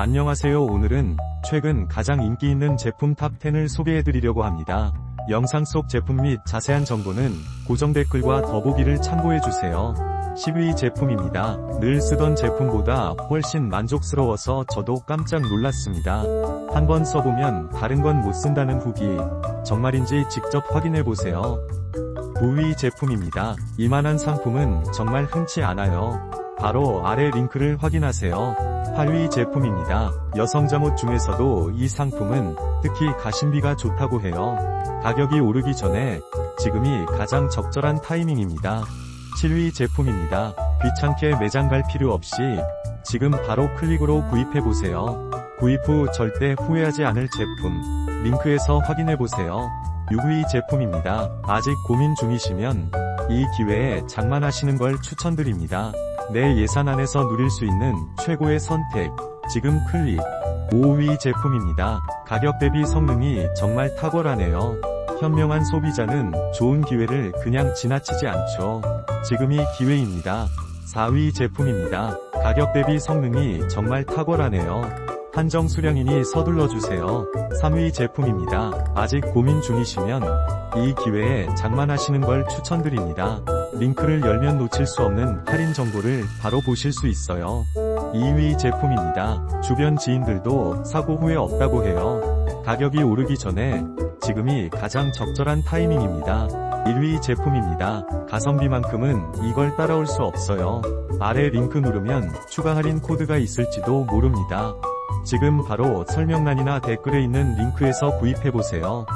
안녕하세요 오늘은 최근 가장 인기 있는 제품 탑10을 소개해드리려고 합니다. 영상 속 제품 및 자세한 정보는 고정 댓글과 더보기를 참고해주세요. 10위 제품입니다. 늘 쓰던 제품보다 훨씬 만족스러워서 저도 깜짝 놀랐습니다. 한번 써보면 다른 건 못 쓴다는 후기 정말인지 직접 확인해보세요. 9위 제품입니다. 이만한 상품은 정말 흔치 않아요. 바로 아래 링크를 확인하세요. 8위 제품입니다. 여성 잠옷 중에서도 이 상품은 특히 가심비가 좋다고 해요. 가격이 오르기 전에 지금이 가장 적절한 타이밍입니다. 7위 제품입니다. 귀찮게 매장 갈 필요 없이 지금 바로 클릭으로 구입해보세요. 구입 후 절대 후회하지 않을 제품. 링크에서 확인해보세요. 6위 제품입니다. 아직 고민 중이시면 이 기회에 장만하시는 걸 추천드립니다. 내 예산 안에서 누릴 수 있는 최고의 선택. 지금 클릭. 5위 제품입니다. 가격 대비 성능이 정말 탁월하네요. 현명한 소비자는 좋은 기회를 그냥 지나치지 않죠. 지금이 기회입니다. 4위 제품입니다. 가격 대비 성능이 정말 탁월하네요. 한정 수량이니 서둘러 주세요. 3위 제품입니다. 아직 고민 중이시면 이 기회에 장만하시는 걸 추천드립니다. 링크를 열면 놓칠 수 없는 할인 정보를 바로 보실 수 있어요. 2위 제품입니다. 주변 지인들도 사고 후회 없다고 해요. 가격이 오르기 전에 지금이 가장 적절한 타이밍입니다. 1위 제품입니다. 가성비만큼은 이걸 따라올 수 없어요. 아래 링크 누르면 추가 할인 코드가 있을지도 모릅니다. 지금 바로 설명란이나 댓글에 있는 링크에서 구입해보세요.